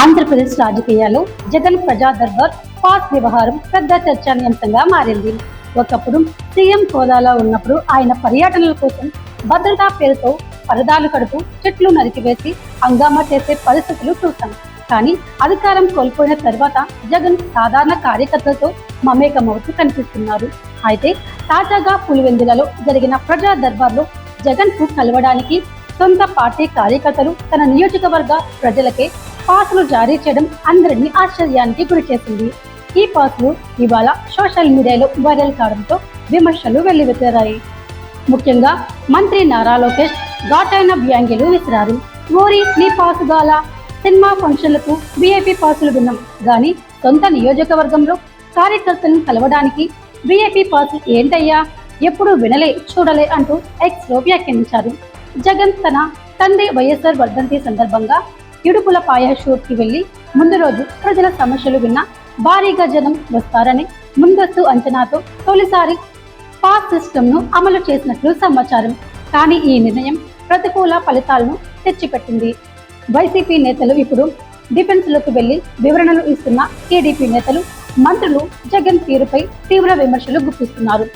ఆంధ్రప్రదేశ్ రాజకీయాల్లో జగన్ ప్రజా దర్బార్ పాస్ వ్యవహారం పెద్ద చర్చానీయాంశంగా మారింది. ఒకప్పుడు సీఎం హోదాలో ఉన్నప్పుడు ఆయన పర్యటనల కోసం భద్రతా పేరుతో పరదాలు కడుతూ చెట్లు నరికివేసి హంగామా చేసే పరిస్థితులు చూశాం. కానీ అధికారం కోల్పోయిన తర్వాత జగన్ సాధారణ కార్యకర్తలతో మమేకమవుతూ కనిపిస్తున్నారు. అయితే తాజాగా పులివెందులలో జరిగిన ప్రజా దర్బార్లో జగన్కు కలవడానికి సొంత పార్టీ కార్యకర్తలు తన నియోజకవర్గ ప్రజలకే పాసులు జారీ చేయడం అందరినీ ఆశ్చర్యానికి గురిచేసింది. ఈ పాసులు ఇవాళ సోషల్ మీడియాలో వైరల్ కావడంతో విమర్శలు వెల్లువెత్తారాయి ముఖ్యంగా మంత్రి నారా లోకేష్ ఘాటైన వ్యాంగ్యలు విసిరారు. ఓరి నీ పాసుగాల సినిమా ఫంక్షన్లకు బీఏపీ పాసులు విన్నాం. గాని సొంత నియోజకవర్గంలో కార్యకర్తలను కలవడానికి బీఏపీ పాసులు ఏంటయ్యా? ఎప్పుడు వినలే చూడలే అంటూ ఎక్స్లో వ్యాఖ్యానించారు. జగన్ తన తండ్రి వైఎస్ఆర్ వర్ధంతి సందర్భంగా ఇడుపుల పాయ వెళ్ళి ముందు రోజు ప్రజల సమస్యలు విన్న భారీగా జనం వస్తారని ముందస్తు అంచనాతో తొలిసారి పాస్ సిస్టమ్ను అమలు చేసినట్లు సమాచారం. కానీ ఈ నిర్ణయం ప్రతికూల ఫలితాలను తెచ్చిపెట్టింది. వైసీపీ నేతలు ఇప్పుడు డిఫెన్స్లోకి వెళ్ళి వివరణలు ఇస్తున్న టీడీపీ నేతలు మంత్రులు జగన్ తీరుపై తీవ్ర విమర్శలు గుప్పిస్తున్నారు.